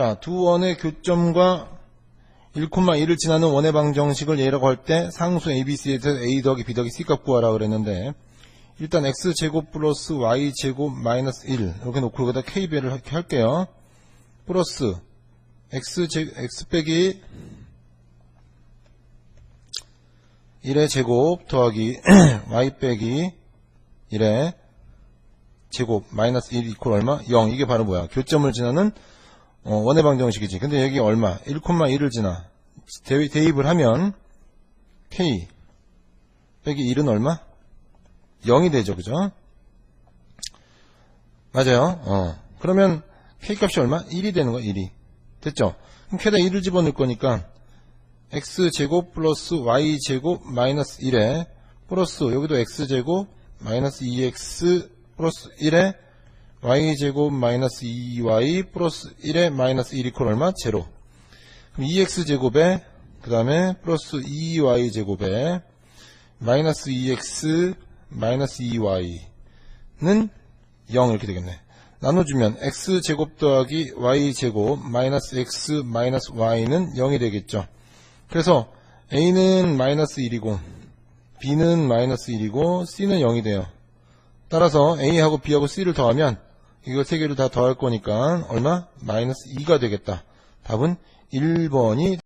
자, 두 원의 교점과 1,1을 지나는 원의 방정식을 예라고 할 때 상수 ABC에서 A 더하기 B 더하기 C 값 구하라 그랬는데 일단 X제곱 플러스 Y제곱 마이너스 1 이렇게 놓고 여기다 K배를 이렇게 할게요. 플러스 X제, X 빼기 1의 제곱 더하기 Y 빼기 1의 제곱 마이너스 1 이퀄 얼마? 0 이게 바로 뭐야? 교점을 지나는 어, 원의 방정식이지. 근데 여기 얼마? 1,1을 지나. 대, 대입을 하면 k 빼기 1은 얼마? 0이 되죠. 그죠? 맞아요. 어. 그러면 k 값이 얼마? 1이 되는 거야. 1이. 됐죠? 그럼 k에다 1을 집어넣을 거니까 x제곱 플러스 y제곱 마이너스 1에 플러스 여기도 x제곱 마이너스 2x 플러스 1에 y제곱 마이너스 2y 플러스 1에 마이너스 1 이퀄 얼마? 제로. 그럼 2x제곱에 그 다음에 플러스 2y제곱에 마이너스 2x 마이너스 2y는 0 이렇게 되겠네. 나눠주면 x제곱 더하기 y제곱 마이너스 x 마이너스 y는 0이 되겠죠. 그래서 a는 마이너스 1이고 b는 마이너스 1이고 c는 0이 돼요. 따라서 a하고 b하고 c를 더하면 이거 세 개를 다 더할 거니까 얼마? 마이너스 2가 되겠다. 답은 1번이